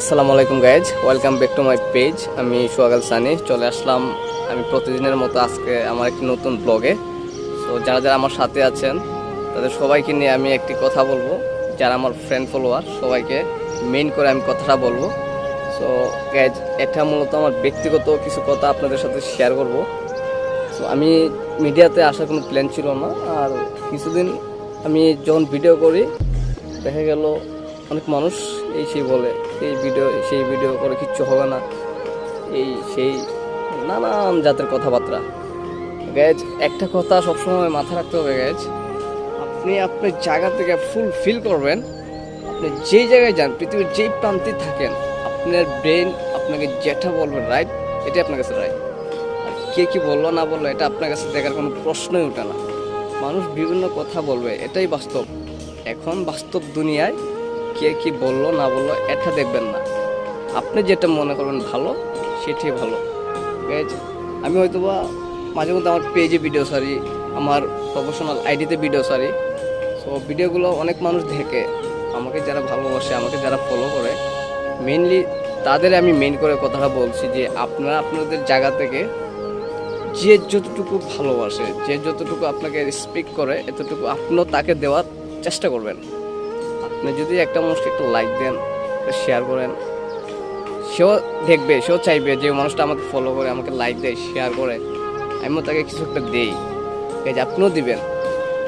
আসসালামু আলাইকুম guys welcome back to my page আমি সোহাগাল সানি চলে আসলাম আমি প্রতিদিনের মতো আজকে আমার একটি নতুন ব্লগে সো যারা যারা আমার সাথে আছেন, তাদের সবাইকে নিয়ে আমি একটি কথা বলব। যারা আমার ফ্রেন্ড ফলোয়ার সবাইকে মেইন করে আমি কথাটা বলব। সো গাইজ এটা মূলত আমার ব্যক্তিগত কিছু কথা আপনাদের সাথে শেয়ার করব। সো আমি মিডিয়াতে আসার কোনো প্ল্যান ছিল না। আর কিছুদিন আমি যখন ভিডিও করি, দেখা গেল অনেক মানুষ এই সেই বলে, এই ভিডিও সেই ভিডিও করে কিচ্ছু হবে না। এই সেই নানান জাতের কথাবার্তা। গ্যাজ একটা কথা সবসময় মাথা রাখতে হবে গ্যাজ আপনি আপনার জায়গা থেকে ফুল ফিল করবেন। আপনি যেই জায়গায় যান, পৃথিবীর যেই প্রান্তে থাকেন, আপনার ব্রেন আপনাকে যেটা বলবে রাইট এটাই আপনার কাছে রাইট কে কী বলল, না বলল, এটা আপনার কাছে দেখার কোনো প্রশ্নই ওঠে না। মানুষ বিভিন্ন কথা বলবে, এটাই বাস্তব। এখন বাস্তব দুনিয়ায় কে কি বলল না বলল এটা দেখবেন না। আপনি যেটা মনে করবেন ভালো সেটাই ভালো। Guys, আমি হয়তো বা মাঝে মধ্যে আমার পেজে ভিডিও সারি আমার প্রফেশনাল আইডিতে ভিডিও সারি সো ভিডিওগুলো অনেক মানুষ দেখে আমাকে যারা ভালোবাসে আমাকে যারা ফলো করে মেনলি তাদের আমি মেন করে কথাটা বলছি যে আপনারা আপনাদের জায়গা থেকে যে যতটুকু ভালোবাসে যে যতটুকু আপনাকে রেসপেক্ট করে এতটুকু আপনিও তাকে দেওয়ার চেষ্টা করবেন। আপনি যদি একটা মানুষকে একটা লাইক দেন শেয়ার করেন, সেও দেখবে, সেও চাইবে যে মানুষটা আমাকে ফলো করে, আমাকে লাইক দেয় শেয়ার করে। আমিও তাকে কিছু একটা দেই। যে আপনিও দিবেন।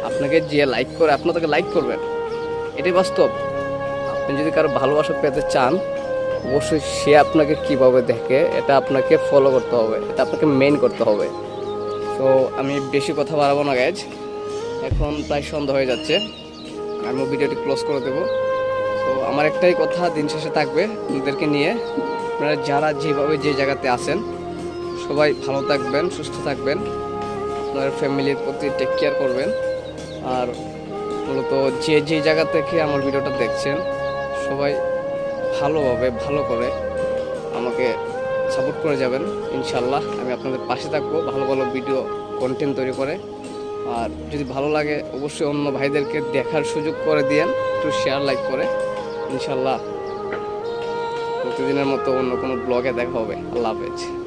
আপনাকে যে লাইক করে, আপনিও তাকে লাইক করবেন। এটাই বাস্তব। আপনি যদি কারও ভালোবাসা পেতে চান, অবশ্যই সে আপনাকে কীভাবে দেখে, এটা আপনাকে ফলো করতে হবে, এটা আপনাকে মেন করতে হবে। তো আমি বেশি কথা বাড়াবো না গ্যাজ এখন প্রায় সন্ধ্যা হয়ে যাচ্ছে। আমিও ভিডিওটি ক্লোজ করে দেবো। তো আমার একটাই কথা, দিন শেষে থাকবে আপনাদেরকে নিয়ে। আপনারা যারা যেভাবে যে জায়গাতে আছেন, সবাই ভালো থাকবেন, সুস্থ থাকবেন। আপনার ফ্যামিলির প্রতি টেক কেয়ার করবেন। আর মূলত যে যে জায়গা থেকে আমার ভিডিওটা দেখছেন, সবাই ভালোভাবে, ভালো করে আমাকে সাপোর্ট করে যাবেন। ইনশাল্লাহ আমি আপনাদের পাশে থাকব, ভালো ভালো ভিডিও কন্টেন্ট তৈরি করে। আর যদি ভালো লাগে, অবশ্যই অন্য ভাইদেরকে দেখার সুযোগ করে দিয়েন, একটু শেয়ার লাইক করে। ইনশাল্লাহ প্রতিদিনের মতো অন্য কোনো ব্লগে দেখা হবে। আল্লাহ হাফেজ।